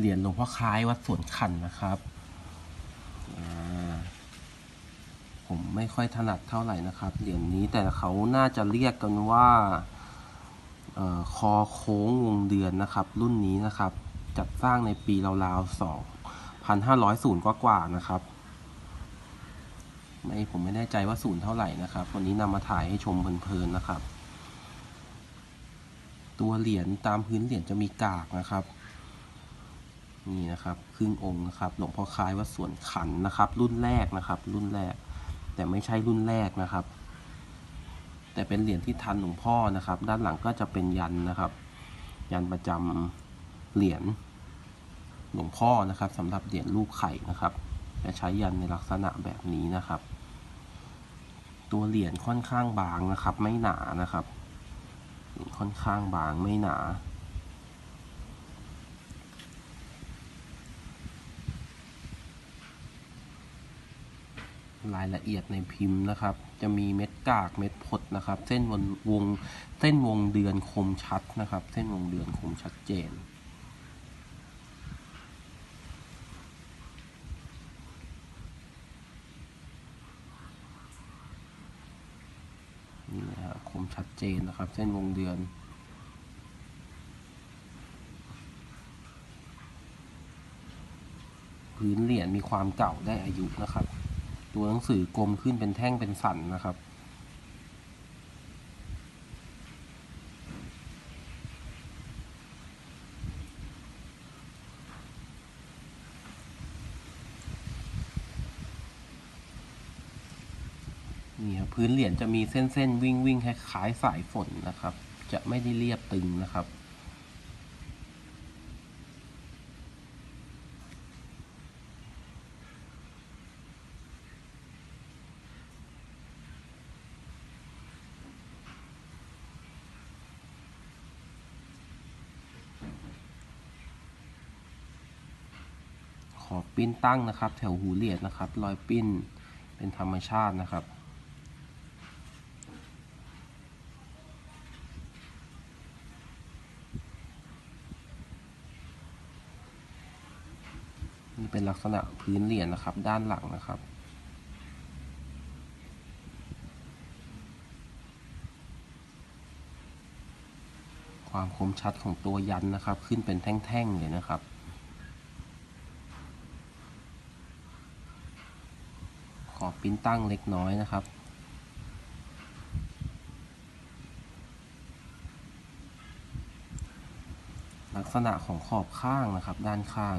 เหรียญหลวงพ่อคล้ายวัดสวนขันนะครับ ผมไม่ค่อยถนัดเท่าไหร่นะครับ เหรียญนี้แต่เขาน่าจะเรียกกันว่าออคอโค้งวงเดือนนะครับ รุ่นนี้นะครับ จัดสร้างในปีราวๆสองพันห้าร้อยศูนย์กว่าๆนะครับไม่ผมไม่แน่ใจว่าศูนย์เท่าไหร่นะครับ วันนี้นำมาถ่ายให้ชมเพลินๆนะครับ ตัวเหรียญตามพื้นเหรียญจะมีกากนะครับ นี่นะครับ ครึ่งองค์นะครับ หลวงพ่อคล้ายวัดสวนขันนะครับ รุ่นแรกนะครับ รุ่นแรก แต่ไม่ใช่รุ่นแรกนะครับ แต่เป็นเหรียญที่ทันหลวงพ่อนะครับ ด้านหลังก็จะเป็นยันนะครับ ยันประจำเหรียญหลวงพ่อนะครับสำหรับเหรียญรูปไข่นะครับจะใช้ยันในลักษณะแบบนี้นะครับ ตัวเหรียญค่อนข้างบางนะครับ ไม่หนานะครับ ค่อนข้างบางไม่หนา รายละเอียดในพิมพ์นะครับ จะมีเม็ดกากเม็ดผดนะครับ เส้นวงวงเส้นวงเดือนคมชัดนะครับ เส้นวงเดือนคมชัดเจนนี่นะครับคมชัดเจนนะครับ เส้นวงเดือนพื้นเหรียญมีความเก่าได้อายุนะครับ ตัวหนังสือกลมขึ้นเป็นแท่งเป็นสันนะครับ นี่ครับพื้นเหรียญจะมีเส้นเส้นๆวิ่งวิ่งคล้ายๆสายฝนนะครับ จะไม่ได้เรียบตึงนะครับ ขอบปิ้นตั้งนะครับ แถวหูเหรียญนะครับ รอยปิ้นเป็นธรรมชาตินะครับนี่เป็นลักษณะพื้นเหรียญนะครับ ด้านหลังนะครับ ความคมชัดของตัวยันนะครับ ขึ้นเป็นแท่งๆเลยนะครับ ปิ้นตั้งเล็กน้อยนะครับ ลักษณะของขอบข้างนะครับด้านข้าง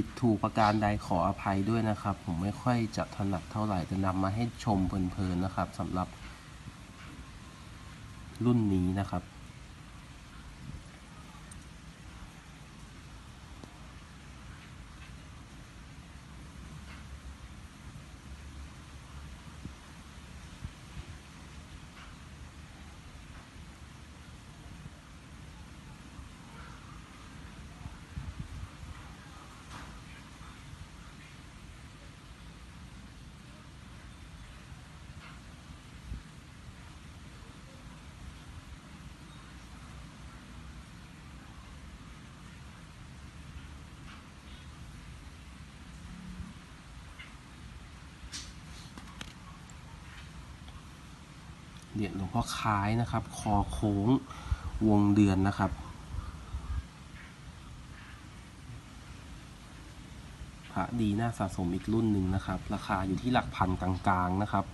ผิดถูกประการใดขออภัยด้วยนะครับ ผมไม่ค่อยจะถนัดเท่าไหร่จะนำมาให้ชมเพลินๆนะครับสำหรับรุ่นนี้นะครับ เหรียญหลวงพ่อคล้ายนะครับ คอโค้งวงเดือนนะครับ พระดีน่าสะสมอีกรุ่นหนึ่งนะครับ ราคาอยู่ที่หลักพันกลางๆนะครับ